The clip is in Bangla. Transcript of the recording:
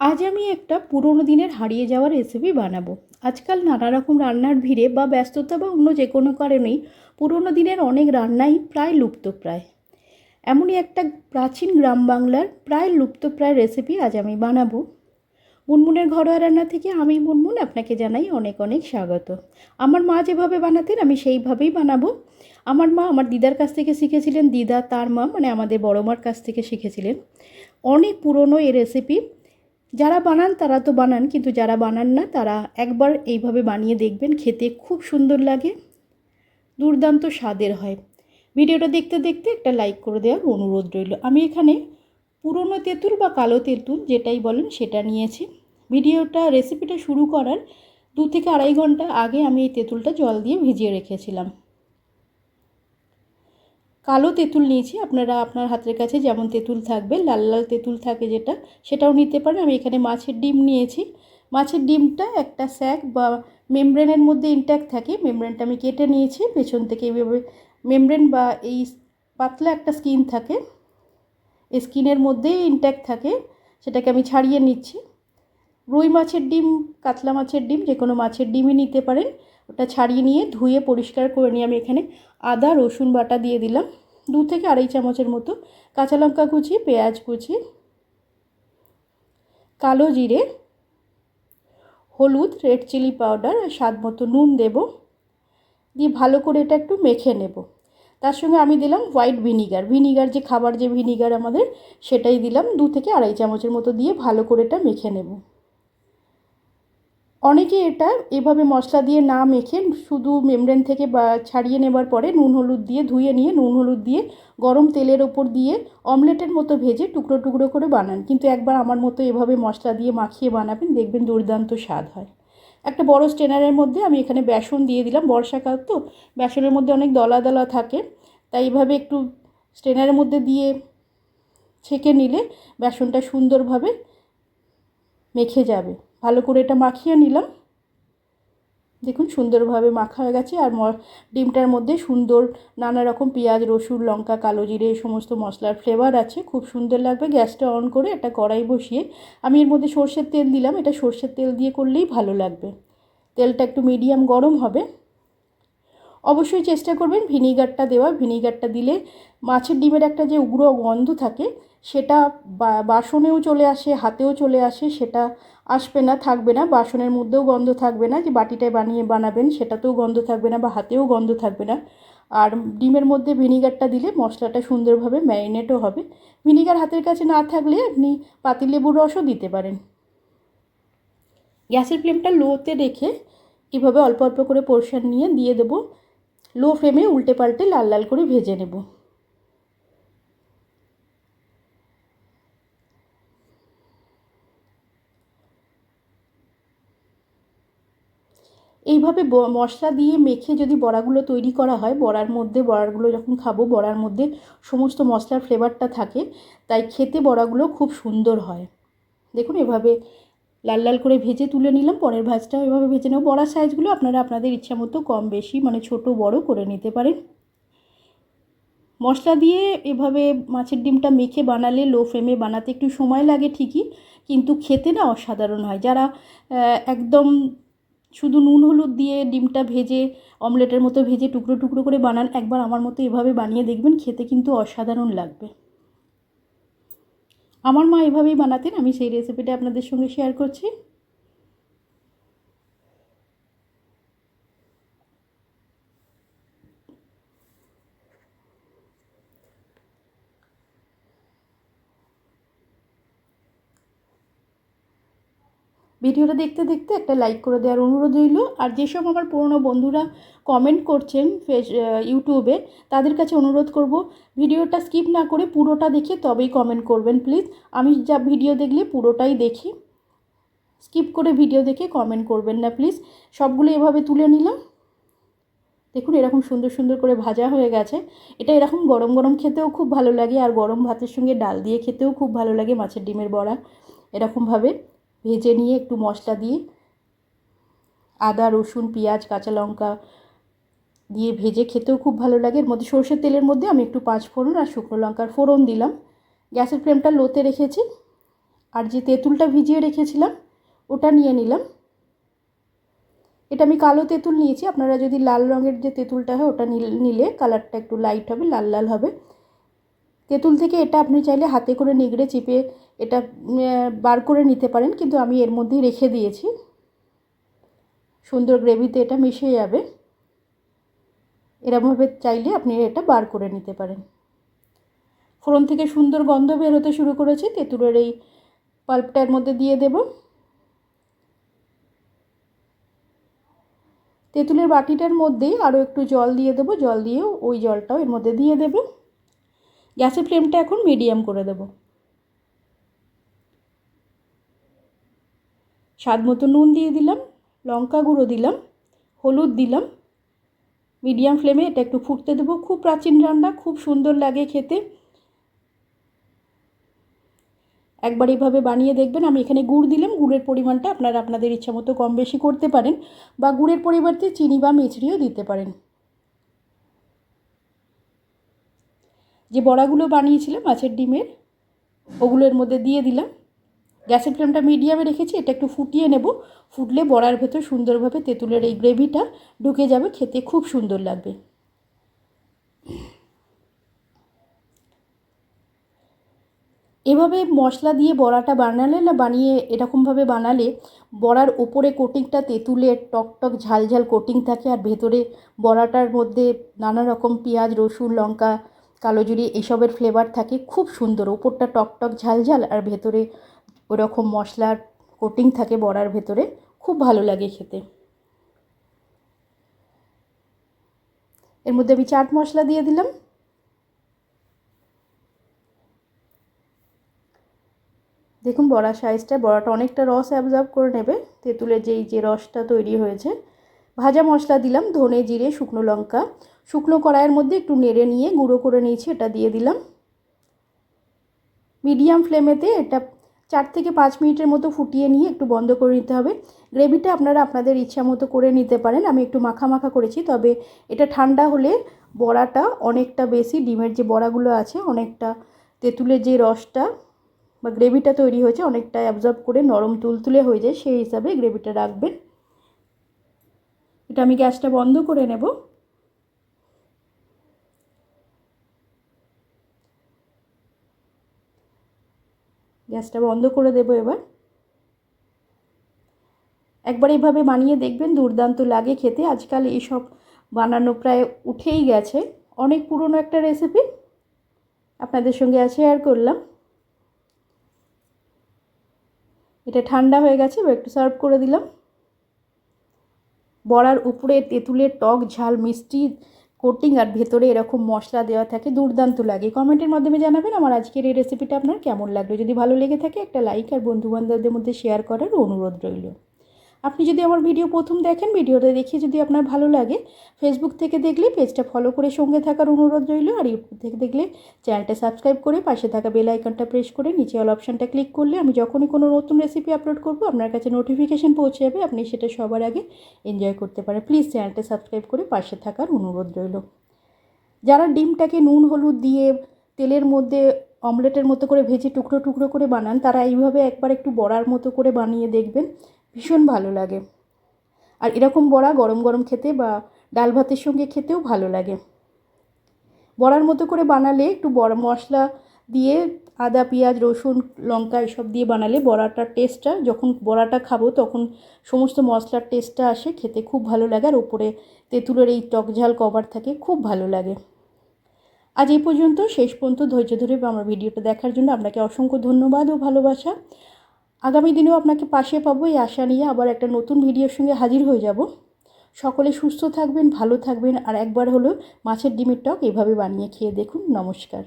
আজ আমি একটা পুরনো দিনের হারিয়ে যাওয়া রেসিপি বানাবো। আজকাল নানা রকম রান্নার ভিড়ে বা ব্যস্ততা বা অন্য যে কোনো কারণেই পুরোনো দিনের অনেক রান্নাই প্রায় লুপ্তপ্রায় এমনই একটা প্রাচীন গ্রাম বাংলার প্রায় লুপ্তপ্রায় রেসিপি আজ আমি বানাবো। মুনমুনের ঘরোয়া রান্না থেকে আমি মুনমুন আপনাকে জানাই অনেক অনেক স্বাগত। আমার মা যেভাবে বানাতেন আমি সেইভাবেই বানাবো। আমার মা আমার দিদার কাছ থেকে শিখেছিলেন, দিদা তার মা মানে আমাদের বড় মার কাছ থেকে শিখেছিলেন। অনেক পুরনো এই রেসিপি যারা বানান তারা তো বানান, কিন্তু যারা বানান না তারা একবার এইভাবে বানিয়ে দেখবেন, খেতে খুব সুন্দর লাগে, দুর্দান্ত স্বাদের হয়। ভিডিওটা দেখতে দেখতে একটা লাইক করে দেওয়ার অনুরোধ রইল। আমি এখানে পুরনো তেঁতুল বা কালো তেঁতুল যেটাই বলেন সেটা নিয়েছি। ভিডিওটা রেসিপিটা শুরু করার দু থেকে আড়াই ঘণ্টা আগে আমি এই তেঁতুলটা জল দিয়ে ভিজিয়ে রেখেছিলাম। কালো তেঁতুল নিয়েছি। আপনারা আপনার হাতের কাছে যেমন তেঁতুল থাকবে, লাল লাল তেঁতুল থাকে যেটা, সেটাও নিতে পারেন। আমি এখানে মাছের ডিম নিয়েছি। মাছের ডিমটা একটা স্যাক বা মেমব্রেনের মধ্যে ইনট্যাক্ট থাকে। মেমব্রেনটা আমি কেটে নিয়েছি। পেছন থেকে এইভাবে মেমব্রেন বা এই পাতলা একটা স্কিন থাকে। এই স্কিনের মধ্যেই ইনট্যাক্ট থাকে। সেটাকে আমি ছাড়িয়ে নিচ্ছি। রুই মাছের ডিম, কাতলা মাছের ডিম যে কোনো মাছের ডিমই নিতে পারেন। ওটা ছাড়িয়ে নিয়ে ধুয়ে পরিষ্কার করে নিয়ে আমি এখানে আদা, রসুন বাটা দিয়ে দিলাম। দু থেকে আড়াই চামচের মতো কাঁচা লঙ্কা কুচি, পেঁয়াজ কুচি, কালো জিরে, হলুদ, রেড চিলি পাউডার আর স্বাদ মতো নুন দেব। দিয়ে ভালো করে এটা একটু মেখে নেব। তার সঙ্গে আমি দিলাম হোয়াইট ভিনিগার। ভিনিগার যে খাবার, যে ভিনিগার আমাদের, সেটাই দিলাম। দু থেকে আড়াই চামচের মতো দিয়ে ভালো করে এটা মেখে নেব। অনেকে এটা এভাবে মশলা দিয়ে না মেখে শুধু মেমব্রেন থেকে ছাড়িয়ে নেবার পরে নুন হলুদ দিয়ে ধুয়ে নিয়ে নুন হলুদ দিয়ে গরম তেলের ওপর দিয়ে অমলেটের মতো ভেজে টুকরো টুকরো করে বানান। কিন্তু একবার আমার মতো এভাবে মশলা দিয়ে মাখিয়ে বানাবেন, দেখবেন দুর্দান্ত স্বাদ হয়। একটা বড় স্টেনারের মধ্যে আমি এখানে বেসন দিয়ে দিলাম। বর্ষাকাল তো, বেসনের মধ্যে অনেক দলা দলা থাকে। তাই এভাবে একটু স্টেনারের মধ্যে দিয়ে ছেঁকে নিলে বেসনটা সুন্দরভাবে মেখে যাবে। ভালো করে এটা মাখিয়ে নিলাম। দেখুন সুন্দরভাবে মাখা হয়ে গেছে আর ডিমটার মধ্যে সুন্দর নানা রকম পেঁয়াজ, রসুন, লঙ্কা, কালো জিরে, এই সমস্ত মশলার ফ্লেভার আছে। খুব সুন্দর লাগবে গ্যাসটা অন করে একটা কড়াই বসিয়ে আমি এর মধ্যে সর্ষের তেল দিলাম। এটা সর্ষের তেল দিয়ে করলেই ভালো লাগবে। তেলটা একটু মিডিয়াম গরম হবে। অবশ্যই চেষ্টা করবেন ভিনিগারটা দেওয়া ভিনিগারটা দিলে মাছের ডিমের একটা যে উগ্র গন্ধ থাকে, সেটা বাসনেও চলে আসে, হাতেও চলে আসে, সেটা আসবে না, থাকবে না, বাসনের মধ্যেও গন্ধ থাকবে না, যে বাটিটায় বানিয়ে বানাবেন সেটাতেও গন্ধ থাকবে না বা হাতেও গন্ধ থাকবে না। আর ডিমের মধ্যে ভিনিগারটা দিলে মশলাটা সুন্দরভাবে ম্যারিনেটও হবে। ভিনিগার হাতের কাছে না থাকলে আপনি পাতিলেবুর রসও দিতে পারেন। গ্যাসের ফ্লেমটা লোতে রেখে এভাবে অল্প অল্প করে পোর্শন নিয়ে দিয়ে দেবো। লো ফ্লেমে উল্টে পাল্টে লাল লাল করে ভেজে নেব। এইভাবে মশলা দিয়ে মেখে যদি বড়াগুলো তৈরি করা হয়, বড়ার মধ্যে বড়াগুলো যখন খাব, বড়ার মধ্যে সমস্ত মশলার ফ্লেভারটা থাকে, তাই খেতে বড়াগুলো খুব সুন্দর হয়। দেখুন এভাবে লাল লাল করে ভেজে তুলে নিলাম, পরের ভাজটাও এভাবে ভেজে নেব। বড়ার সাইজগুলো আপনারা আপনাদের ইচ্ছা মতো কম বেশি মানে ছোট, বড় করে নিতে পারেন। মশলা দিয়ে এভাবে মাছের ডিমটা মেখে বানালে লো ফ্লেমে বানাতে একটু সময় লাগে ঠিকই, কিন্তু খেতে না অসাধারণ হয়। যারা একদম শুধু নুন, হলুদ দিয়ে ডিমটা ভেজে, অমলেটের মতো ভেজে টুকরো টুকরো করে বানান। একবার আমার মতো এভাবে বানিয়ে দেখবেন, খেতে কিন্তু অসাধারণ লাগবে। আমার মা এভাবেই বানাতেন, আমি সেই রেসিপিটা আপনাদের সঙ্গে শেয়ার করছি। ভিডিওটা দেখতে দেখতে একটা লাইক করে দেওয়ার অনুরোধ রইল। আর যেসব আমার পুরনো বন্ধুরা কমেন্ট করছেন ফেস ইউটিউবে তাদের কাছে অনুরোধ করব, ভিডিওটা স্কিপ না করে পুরোটা দেখে তবেই কমেন্ট করবেন প্লিজ আমি যা ভিডিও দেখলে পুরোটাই দেখি। স্কিপ করে ভিডিও দেখে কমেন্ট করবেন না প্লিজ সবগুলো এভাবে তুলে নিলাম। দেখুন, এরকম সুন্দর সুন্দর করে ভাজা হয়ে গেছে। এটা এরকম গরম গরম খেতেও খুব ভালো লাগে, আর গরম ভাতের সঙ্গে ডাল দিয়ে খেতেও খুব ভালো লাগে মাছের ডিমের বড়া। এরকমভাবে। ভেজে নিয়ে একটু মশলা দিয়ে আদা, রসুন, পেঁয়াজ, কাঁচা লঙ্কা দিয়ে ভেজে খেতেও খুব ভালো লাগে। এর মধ্যে সর্ষের তেলের মধ্যে আমি একটু পাঁচ ফোড়ন আর শুকনো লঙ্কার ফোড়ন দিলাম। গ্যাসের ফ্লেমটা লোতে রেখেছি। আর যে তেঁতুলটা ভিজিয়ে রেখেছিলাম, ওটা নিয়ে নিলাম। এটা আমি কালো তেঁতুল নিয়েছি। আপনারা যদি লাল রঙের যে তেঁতুলটা হয়, ওটা নিলে কালারটা একটু লাইট হবে, লাল লাল হবে। তেঁতুল থেকে এটা আপনি চাইলে হাতে করে নিগড়ে চিপে এটা বার করে নিতে পারেন, কিন্তু আমি এর মধ্যেই রেখে দিয়েছি। সুন্দর গ্রেভিতে এটা মিশে যাবে। এরমভাবে চাইলে আপনি এটা বার করে নিতে পারেন। ফোড়ন থেকে সুন্দর গন্ধ বেরোতে শুরু করেছে। তেঁতুলের এই পাল্পটার মধ্যে দিয়ে দেব। তেঁতুলের বাটিটার মধ্যেই আরও একটু জল দিয়ে দেবো। জল দিয়েও ওই জলটাও এর মধ্যে দিয়ে দেব। গ্যাসের ফ্লেমটা এখন মিডিয়াম করে দেব। স্বাদ মতো নুন দিয়ে দিলাম, লঙ্কা গুঁড়ো দিলাম, হলুদ দিলাম। মিডিয়াম ফ্লেমে এটা একটু ফুটতে দেবো। খুব প্রাচীন রান্না, খুব সুন্দর লাগে খেতে। একবার এইভাবে বানিয়ে দেখবেন। আমি এখানে গুড় দিলাম। গুড়ের পরিমাণটা আপনারা আপনাদের ইচ্ছা মতো কম বেশি করতে পারেন বা গুড়ের পরিবর্তে চিনি বা মিছরিও দিতে পারেন। যে বড়াগুলো বানিয়েছিলাম, মাছের ডিমের, ওগুলোর মধ্যে দিয়ে দিলাম। গ্যাসের ফ্লেমটা মিডিয়ামে রেখেছি, এটা একটু ফুটিয়ে নেব। ফুটলে বড়ার ভেতর সুন্দরভাবে তেঁতুলের এই গ্রেভিটা ঢুকে যাবে, খেতে খুব সুন্দর লাগবে। এভাবে মশলা দিয়ে বড়াটা বানালে না, বানিয়ে এরকমভাবে বানালে বড়ার ওপরে কোটিংটা তেঁতুলের টক টক ঝাল ঝাল কোটিং থাকে, আর ভেতরে বড়াটার মধ্যে নানা রকম পেঁয়াজ, রসুন, লঙ্কা কালো জিরে এসবের ফ্লেভার থাকে, খুব সুন্দর। ওপরটা টক টক ঝাল ঝাল আর ভেতরে ওরকম মশলার কোটিং থাকে বড়ার ভেতরে, খুব ভালো লাগে খেতে। এর মধ্যে আমি চাট মশলা দিয়ে দিলাম। দেখুন বড়া সাইজটা বড়াটা অনেকটা রস অ্যাবজর্ব করে নেবে। তেঁতুলের যেই, যে রসটা তৈরি হয়েছে ভাজা মশলা দিলাম, ধনে জিরে, শুকনো লঙ্কা। শুকনো কড়াইয়ের মধ্যে একটু নেড়ে নিয়ে গুঁড়ো করে নিয়েছি, এটা দিয়ে দিলাম। মিডিয়াম ফ্লেমেতে এটা চার থেকে পাঁচ মিনিটের মতো ফুটিয়ে নিয়ে একটু বন্ধ করে নিতে হবে। গ্রেভিটা আপনারা আপনাদের ইচ্ছা মতো করে নিতে পারেন, আমি একটু মাখা মাখা করেছি, তবে এটা ঠান্ডা হলে বড়াটা অনেকটা বেশি, ডিমের যে বড়াগুলো আছে, অনেকটা তেঁতুলের যে রসটা বা গ্রেভিটা তৈরি হয়েছে অনেকটা অ্যাবজর্ব করে নরম তুলতুলে হয়ে যায়, সেই হিসাবে গ্রেভিটা রাখবেন। এটা আমি গ্যাসটা বন্ধ করে নেব। গ্যাসটা বন্ধ করে দেব এবার। একবার এইভাবে বানিয়ে দেখবেন, দুর্দান্ত লাগে খেতে। আজকাল এইসব বানানো প্রায় উঠেই গেছে। অনেক পুরনো একটা রেসিপি আপনাদের সঙ্গে শেয়ার করলাম। এটা ঠান্ডা হয়ে গেছে একটু সার্ভ করে দিলাম। বড়ার উপরে তেঁতুলের টক, ঝাল, মিষ্টি, কোটিং আর ভেতরে এরকম মশলা দেওয়া থাকে, দুর্দান্ত লাগে। কমেন্টের মাধ্যমে জানাবেন আমার আজকের এই রেসিপিটা আপনার কেমন লাগল। যদি ভালো লেগে থাকে একটা লাইক আর বন্ধুবান্ধবদের মধ্যে শেয়ার করার অনুরোধ রইল। আপনি যদি আমার ভিডিও প্রথম দেখেন, ভিডিওটা দেখে যদি আপনার ভালো লাগে ফেসবুক থেকে দেখলে পেজটা ফলো করে সঙ্গে থাকার অনুরোধ রইল। আর ইউটিউব থেকে দেখলে চ্যানেলটা সাবস্ক্রাইব করে পাশে থাকা বেল আইকনটা প্রেস করে নিচে অল অপশানটা ক্লিক করলে আমি যখনই কোনো নতুন রেসিপি আপলোড করব, আপনার কাছে নোটিফিকেশান পৌঁছে যাবে। আপনি সেটা সবার আগে এনজয় করতে পারেন। প্লিজ চ্যানেলটা সাবস্ক্রাইব করে পাশে থাকার অনুরোধ রইল। যারা ডিমটাকে নুন, হলুদ দিয়ে তেলের মধ্যে অমলেটের মতো করে ভেজে টুকরো টুকরো করে বানান, তারা এইভাবে একবার একটু বড়ার মতো করে বানিয়ে দেখবেন। ভীষণ ভালো লাগে। আর এরকম বড়া গরম গরম খেতে বা ডাল ভাতের সঙ্গে খেতেও ভালো লাগে। বড়ার মতো করে বানালে একটু বড় মশলা দিয়ে আদা, পেঁয়াজ, রসুন, লঙ্কা এসব দিয়ে বানালে বড়াটার টেস্টটা যখন বড়াটা খাব তখন সমস্ত মশলার টেস্টটা আসে, খেতে খুব ভালো লাগে আর ওপরে তেঁতুলের এই টক ঝাল কভার থাকে, খুব ভালো লাগে। আজ এই পর্যন্ত, শেষ পর্যন্ত ধৈর্য ধরে আমার ভিডিওটা দেখার জন্য আপনাকে অসংখ্য ধন্যবাদ ও ভালোবাসা। আগামী দিনেও আপনাকে পাশে পাবো, এই আশা নিয়ে আবার একটা নতুন ভিডিওর সঙ্গে হাজির হয়ে যাব। সকলে সুস্থ থাকবেন, ভালো থাকবেন, আর একবার হলো মাছের ডিমের টক এভাবে বানিয়ে খেয়ে দেখুন। নমস্কার।